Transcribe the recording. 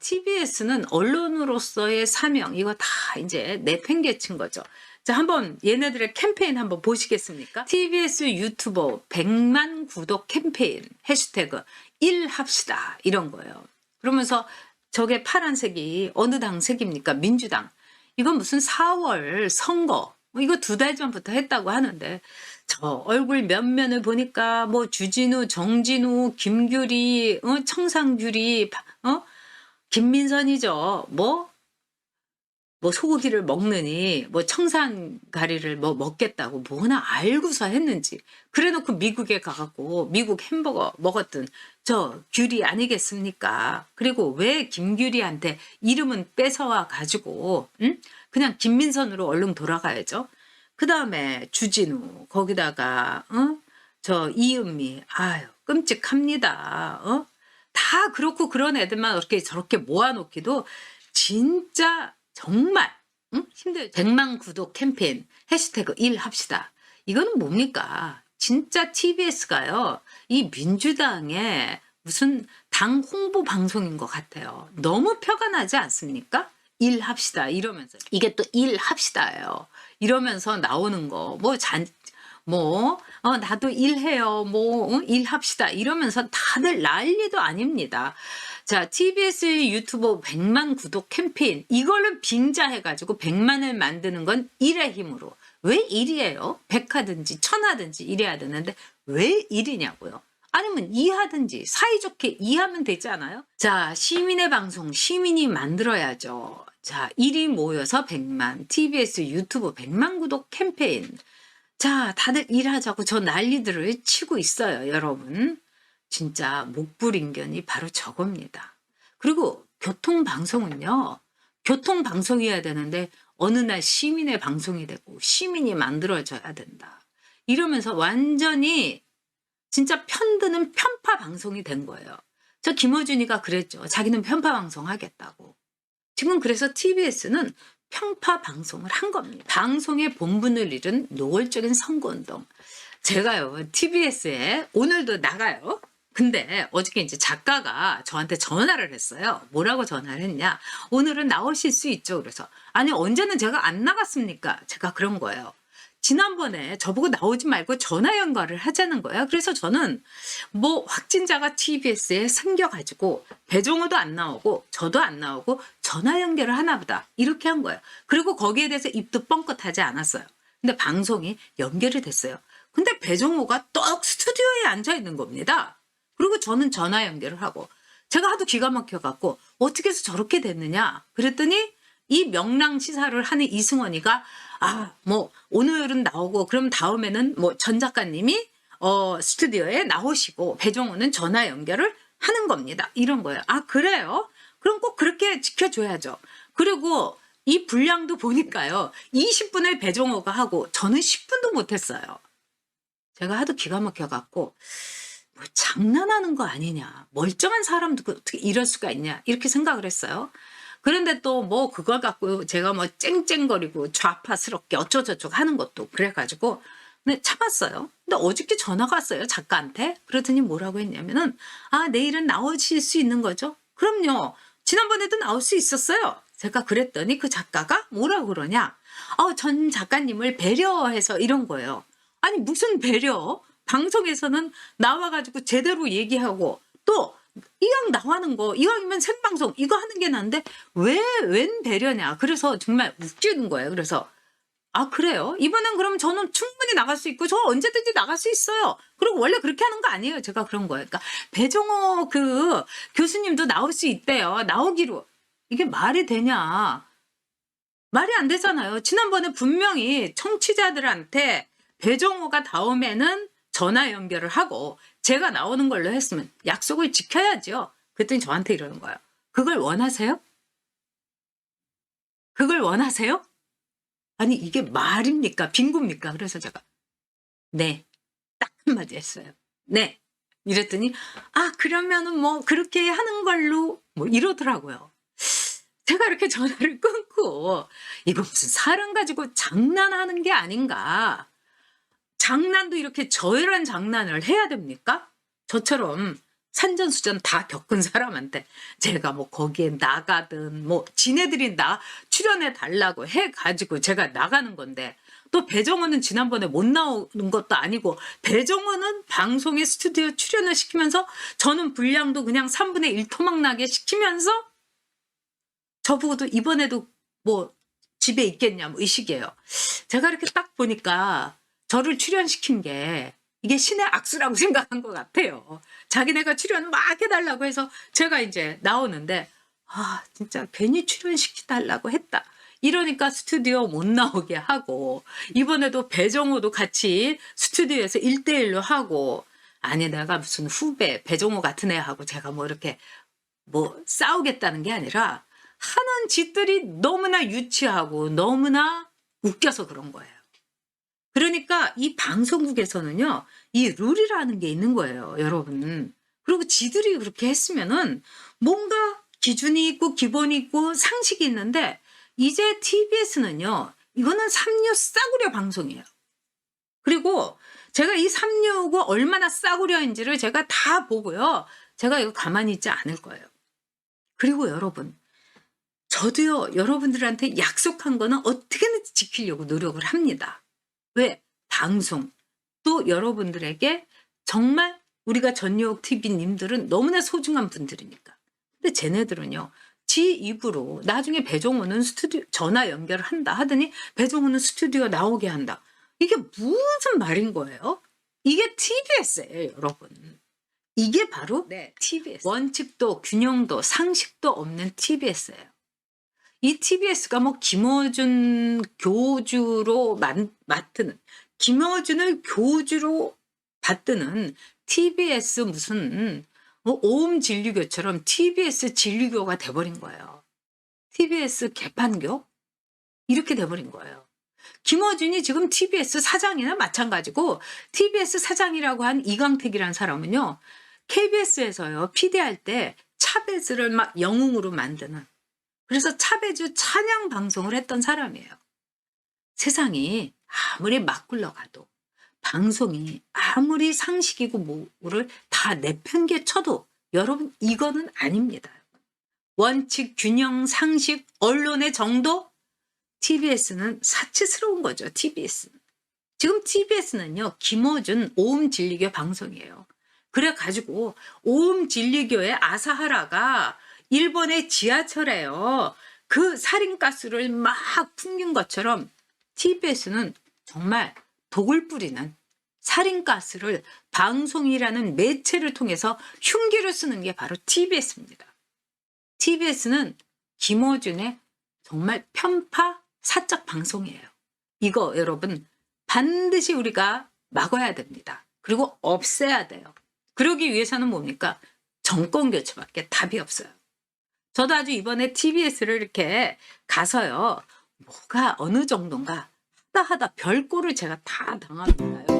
TBS는 언론으로서의 사명 이거 다 이제 내팽개친 거죠. 자, 한번 얘네들의 캠페인 한번 보시겠습니까? TBS 유튜버 100만 구독 캠페인 해시태그 1 합시다 이런 거예요. 그러면서 저게 파란색이 어느 당 색입니까? 민주당. 이건 무슨 4월 선거 뭐 이거 두 달 전부터 했다고 하는데 저 얼굴 면면을 보니까 뭐 주진우, 정진우, 김규리, 어, 청상규리, 어? 김민선이죠. 뭐? 뭐 소고기를 먹느니 뭐 청산가리를 뭐 먹겠다고 뭐나 알고서 했는지 그래놓고 미국에 가갖고 미국 햄버거 먹었던 저 규리 아니겠습니까? 그리고 왜 김규리한테 이름은 뺏어와 가지고 응? 그냥 김민선으로 얼른 돌아가야죠. 그 다음에 주진우 거기다가 어? 저 이은미 아유 끔찍합니다. 어? 다 그렇고 그런 애들만 이렇게 저렇게 모아놓기도 진짜 정말 응? 힘들죠. 100만 구독 캠페인 해시태그 1 합시다. 이거는 뭡니까? 진짜 TBS가요. 이 민주당의 무슨 당 홍보 방송인 것 같아요. 너무 표가 나지 않습니까? 일 합시다 이러면서 이게 또 일 합시다예요. 이러면서 나오는 거뭐잔 뭐, 어, 나도 일해요. 뭐, 어, 일합시다. 이러면서 다들 난리도 아닙니다. 자, TBS 유튜버 100만 구독 캠페인. 이걸로 빙자해가지고 100만을 만드는 건 일의 힘으로. 왜 일이에요? 100하든지 1000하든지 일해야 되는데 왜 일이냐고요? 아니면 이하든지 사이좋게 이하면 되지 않아요? 자, 시민의 방송 시민이 만들어야죠. 자, 일이 모여서 100만, TBS 유튜브 100만 구독 캠페인. 자, 다들 일하자고 저 난리들을 치고 있어요, 여러분. 진짜 목불인견이 바로 저겁니다. 그리고 교통방송은요, 교통방송이어야 되는데 어느 날 시민의 방송이 되고 시민이 만들어져야 된다. 이러면서 완전히 진짜 편드는 편파 방송이 된 거예요. 저 김어준이가 그랬죠. 자기는 편파 방송 하겠다고. 지금 그래서 TBS는 편파 방송을 한 겁니다. 방송의 본분을 잃은 노골적인 선거운동. 제가요, TBS에 오늘도 나가요. 근데 어저께 이제 작가가 저한테 전화를 했어요. 뭐라고 전화를 했냐? 오늘은 나오실 수 있죠. 그래서 아니 언제는 제가 안 나갔습니까? 제가 그런 거예요. 지난번에 저보고 나오지 말고 전화 연결을 하자는 거예요. 그래서 저는 뭐 확진자가 TBS에 생겨가지고 배종호도 안 나오고 저도 안 나오고 전화 연결을 하나 보다 이렇게 한 거예요. 그리고 거기에 대해서 입도 뻥끗하지 않았어요. 근데 방송이 연결이 됐어요. 근데 배종호가 떡 스튜디오에 앉아 있는 겁니다. 그리고 저는 전화 연결을 하고 제가 하도 기가 막혀갖고 어떻게 해서 저렇게 됐느냐 그랬더니 이 명랑 시사를 하는 이승원이가 아 뭐 오늘은 나오고 그럼 다음에는 뭐 전 작가님이 어 스튜디오에 나오시고 배종호는 전화 연결을 하는 겁니다 이런 거예요 아 그래요 그럼 꼭 그렇게 지켜줘야죠 그리고 이 분량도 보니까요 20분을 배종호가 하고 저는 10분도 못했어요 제가 하도 기가 막혀갖고 뭐 장난하는 거 아니냐. 멀쩡한 사람도 그 어떻게 이럴 수가 있냐. 이렇게 생각을 했어요. 그런데 또 뭐 그걸 갖고 제가 뭐 쨍쨍거리고 좌파스럽게 어쩌저쩌고 하는 것도 그래가지고 근데 참았어요. 근데 어저께 전화가 왔어요. 작가한테. 그러더니 뭐라고 했냐면은 아 내일은 나오실 수 있는 거죠. 그럼요. 지난번에도 나올 수 있었어요. 제가 그랬더니 그 작가가 뭐라고 그러냐. 어, 전 작가님을 배려해서 이런 거예요. 아니 무슨 배려? 방송에서는 나와가지고 제대로 얘기하고 또 이왕 나가는 거 이왕이면 생방송 이거 하는 게 난데 왜 웬 배려냐? 그래서 정말 웃기는 거예요. 그래서 아 그래요? 이번엔 그럼 저는 충분히 나갈 수 있고 저 언제든지 나갈 수 있어요. 그리고 원래 그렇게 하는 거 아니에요. 제가 그런 거예요. 그러니까 배종호 그 교수님도 나올 수 있대요. 나오기로. 이게 말이 되냐? 말이 안 되잖아요. 지난번에 분명히 청취자들한테 배종호가 다음에는 전화 연결을 하고 제가 나오는 걸로 했으면 약속을 지켜야죠. 그랬더니 저한테 이러는 거예요. 그걸 원하세요? 그걸 원하세요? 아니 이게 말입니까? 빙고입니까? 그래서 제가 네. 딱 한마디 했어요. 네. 이랬더니 아 그러면은 뭐 그렇게 하는 걸로 뭐 이러더라고요. 제가 이렇게 전화를 끊고 이거 무슨 사람 가지고 장난하는 게 아닌가. 장난도 이렇게 저열한 장난을 해야 됩니까? 저처럼 산전수전 다 겪은 사람한테 제가 뭐 거기에 나가든 뭐 지네들이 나 출연해 달라고 해 가지고 제가 나가는 건데 또 배정원은 지난번에 못 나오는 것도 아니고 배정원은 방송에 스튜디오 출연을 시키면서 저는 분량도 그냥 3분의 1 토막 나게 시키면서 저보고도 이번에도 뭐 집에 있겠냐 뭐이 식이에요. 제가 이렇게 딱 보니까 저를 출연시킨 게 이게 신의 악수라고 생각한 것 같아요. 자기네가 출연 막 해달라고 해서 제가 이제 나오는데 아 진짜 괜히 출연시켜달라고 했다. 이러니까 스튜디오 못 나오게 하고 이번에도 배정호도 같이 스튜디오에서 1대1로 하고 아니 내가 무슨 후배 배정호 같은 애하고 제가 뭐 이렇게 뭐 싸우겠다는 게 아니라 하는 짓들이 너무나 유치하고 너무나 웃겨서 그런 거예요. 그러니까 이 방송국에서는요, 이 룰이라는 게 있는 거예요, 여러분. 그리고 지들이 그렇게 했으면은 뭔가 기준이 있고 기본이 있고 상식이 있는데 이제 TBS는요, 이거는 삼류 싸구려 방송이에요. 그리고 제가 이 삼류가 얼마나 싸구려인지를 제가 다 보고요. 제가 이거 가만히 있지 않을 거예요. 그리고 여러분, 저도요, 여러분들한테 약속한 거는 어떻게든지 지키려고 노력을 합니다. 왜? 방송. 또 여러분들에게 정말 우리가 전유옥 TV님들은 너무나 소중한 분들이니까. 근데 쟤네들은요, 지 입으로 나중에 배종호는 스튜디오 전화 연결을 한다 하더니 배종호는 스튜디오 나오게 한다. 이게 무슨 말인 거예요? 이게 TBS예요, 여러분. 이게 바로 네. TBS. 원칙도 균형도 상식도 없는 TBS예요. 이 TBS가 뭐 김어준 교주로 만- 맡는 김어준을 교주로 받드는 TBS 무슨 뭐 오음 진리교처럼 TBS 진리교가 돼버린 거예요. TBS 개판교 이렇게 돼버린 거예요. 김어준이 지금 TBS 사장이나 마찬가지고 TBS 사장이라고 한 이강택이라는 사람은요. KBS에서요. PD 할때 차베즈를 막 영웅으로 만드는 그래서 차베즈 찬양 방송을 했던 사람이에요. 세상이 아무리 막 굴러가도 방송이 아무리 상식이고 뭐를 다 내팽개 쳐도 여러분 이거는 아닙니다. 원칙, 균형, 상식, 언론의 정도 TBS는 사치스러운 거죠. TBS는. 지금 TBS는요. 김어준 오음 진리교 방송이에요. 그래 가지고 오음 진리교의 아사하라가 일본의 지하철에요. 그 살인가스를 막 풍긴 것처럼 TBS는 정말 독을 뿌리는 살인가스를 방송이라는 매체를 통해서 흉기를 쓰는 게 바로 TBS입니다. TBS는 김어준의 정말 편파 사적 방송이에요. 이거 여러분 반드시 우리가 막아야 됩니다. 그리고 없애야 돼요. 그러기 위해서는 뭡니까? 정권 교체밖에 답이 없어요. 저도 아주 이번에 TBS를 이렇게 가서요. 뭐가 어느 정도인가 하다 하다 별꼴을 제가 다 당합니다요.